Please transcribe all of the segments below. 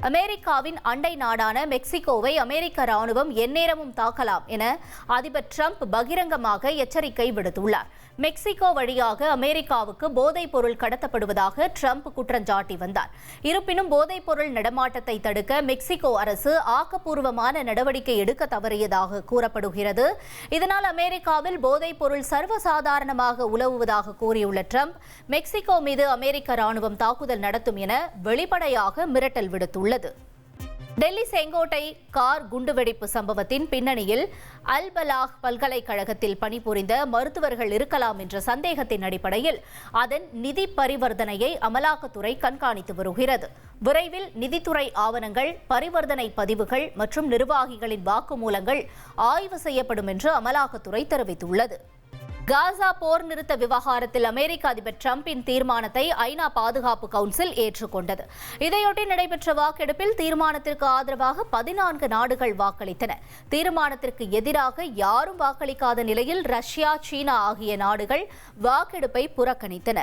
அமெரிக்காவின் அண்டை நாடான மெக்சிகோவை அமெரிக்க ராணுவம் எந்நேரமும் தாக்கலாம் என அதிபர் ட்ரம்ப் பகிரங்கமாக எச்சரிக்கை விடுத்துள்ளார். மெக்சிகோ வழியாக அமெரிக்காவுக்கு போதைப் பொருள் கடத்தப்படுவதாக ட்ரம்ப் குற்றஞ்சாட்டி வந்தார். இருப்பினும் போதைப் பொருள் நடமாட்டத்தை தடுக்க மெக்சிகோ அரசு ஆக்கப்பூர்வமான நடவடிக்கை எடுக்க தவறியதாக கூறப்படுகிறது. இதனால் அமெரிக்காவில் போதைப் பொருள் சர்வசாதாரணமாக உலவுவதாக கூறியுள்ள ட்ரம்ப் மெக்சிகோ மீது அமெரிக்க ராணுவம் தாக்குதல் நடத்தும் என வெளிப்படையாக மிரட்டல் உள்ளது. டெல்லி செங்கோட்டை கார் குண்டுவெடிப்பு சம்பவத்தின் பின்னணியில் அல்பலாஹ் பல்கலைக்கழகத்தில் பணிபுரிந்த மருத்துவர்கள் இருக்கலாம் என்ற சந்தேகத்தின் அடிப்படையில் அதன் நிதி பரிவர்த்தனையை அமலாக்கத்துறை கண்காணித்து வருகிறது. விரைவில் நிதித்துறை ஆவணங்கள் பரிவர்த்தனை பதிவுகள் மற்றும் நிர்வாகிகளின் வாக்குமூலங்கள் ஆய்வு செய்யப்படும் என்று அமலாக்கத்துறை தெரிவித்துள்ளது. காசா போர் நிறுத்த விவகாரத்தில் அமெரிக்க அதிபர் டிரம்பின் தீர்மானத்தை ஐநா பாதுகாப்பு கவுன்சில் ஏற்றுக்கொண்டது. இதையொட்டி நடைபெற்ற வாக்கெடுப்பில் தீர்மானத்திற்கு ஆதரவாக பதினான்கு நாடுகள் வாக்களித்தன. தீர்மானத்திற்கு எதிராக யாரும் வாக்களிக்காத நிலையில் ரஷ்யா சீனா ஆகிய நாடுகள் வாக்கெடுப்பை புறக்கணித்தன.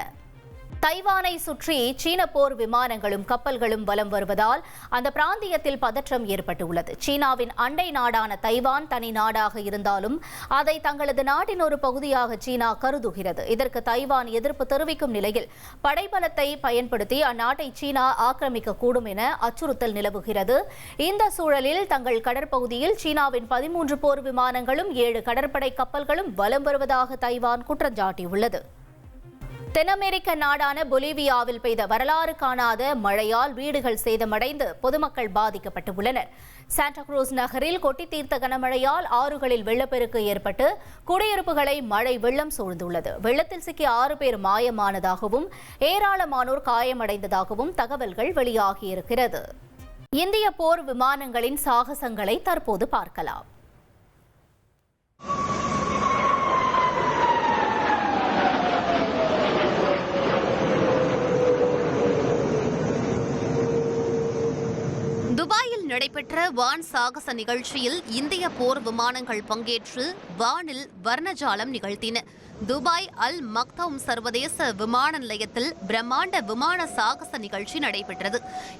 தைவானை சுற்றி சீன போர் விமானங்களும் கப்பல்களும் வலம் வருவதால் அந்த பிராந்தியத்தில் பதற்றம் ஏற்பட்டுள்ளது. சீனாவின் அண்டை நாடான தைவான் தனி நாடாக இருந்தாலும் அதை தங்களது நாட்டின் ஒரு பகுதியாக சீனா கருதுகிறது. இதற்கு தைவான் எதிர்ப்பு தெரிவிக்கும் நிலையில் படைபலத்தை பயன்படுத்தி அந்நாட்டை சீனா ஆக்கிரமிக்கக்கூடும் என அச்சுறுத்தல் நிலவுகிறது. இந்த சூழலில் தங்கள் கடற்பகுதியில் சீனாவின் பதிமூன்று போர் விமானங்களும் ஏழு கடற்படை கப்பல்களும் வலம் வருவதாக தைவான் குற்றஞ்சாட்டியுள்ளது. தென் அமெரிக்க நாடான பொலிவியாவில் பெய்த வரலாறு காணாத மழையால் வீடுகள் சேதமடைந்து பொதுமக்கள் பாதிக்கப்பட்டு உள்ளனர் சாண்டாக்ரூஸ் நகரில் கொட்டி தீர்த்த கனமழையால் ஆறுகளில் வெள்ளப்பெருக்கு ஏற்பட்டு குடியிருப்புகளை மழை வெள்ளம் சூழ்ந்துள்ளது. வெள்ளத்தில் சிக்கிய ஆறு பேர் மாயமானதாகவும் ஏராளமானோர் காயமடைந்ததாகவும் தகவல்கள் வெளியாகியிருக்கிறது. இந்திய போர் விமானங்களின் சாகசங்களை தற்போது பார்க்கலாம். நடைபெற்ற வான் சாகச நிகழ்ச்சியில் இந்திய போர் விமானங்கள் பங்கேற்று வானில் வர்ணஜாலம் நிகழ்த்தின. துபாய் அல் மக்தவும் சர்வதேச விமான நிலையத்தில் பிரம்மாண்ட விமான சாகச நிகழ்ச்சி நடைபெற்றது.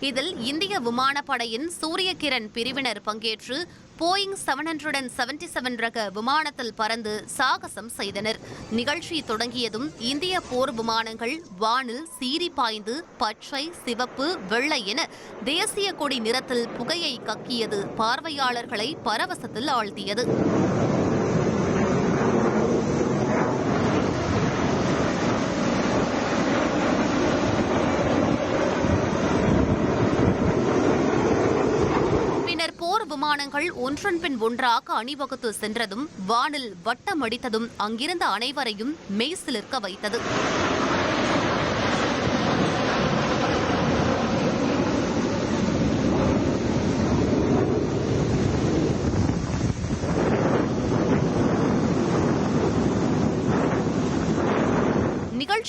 இதில் இந்திய விமானப்படையின் சூரிய கிரண் பிரிவினர் பங்கேற்று Boeing seven hundred and seventy seven ரக விமானத்தில் பறந்து சாகசம் செய்தனர். நிகழ்ச்சி தொடங்கியதும் இந்திய போர் விமானங்கள் வானில் சீறி பாய்ந்து பச்சை சிவப்பு வெள்ளை என தேசிய கொடி நிறத்தில் புகையை கக்கியது பார்வையாளர்களை பரவசத்தில் ஆழ்த்தியது பின்னர் போர் விமானங்கள் ஒன்றன் பின் ஒன்றாக அணிவகுத்து சென்றதும் வானில் வட்டமடித்ததும் அங்கிருந்த அனைவரையும் மெய்சிலிருக்க வைத்தது.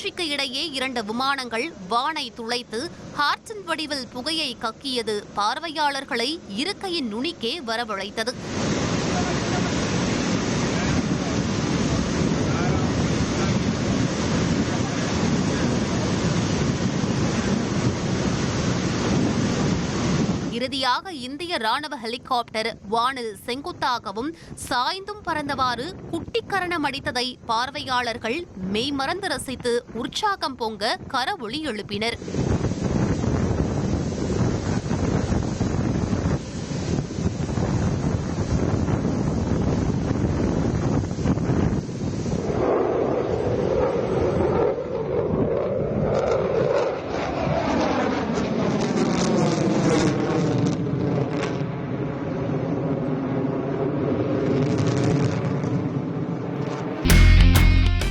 காட்சிக்கு இடையே இரண்டு விமானங்கள் வானை துளைத்து ஹார்டன் வடிவில் புகையை கக்கியது பார்வையாளர்களை இருக்கையின் நுனிக்கே வரவழைத்தது. இறுதியாக இந்திய ராணுவ ஹெலிகாப்டர் வானில் செங்குத்தாகவும் சாய்ந்தும் பறந்தவாறு குட்டிக்கரணம் அடித்ததை பார்வையாளர்கள் மெய்மறந்து ரசித்து உற்சாகம் பொங்க கரவொளி எழுப்பினர்.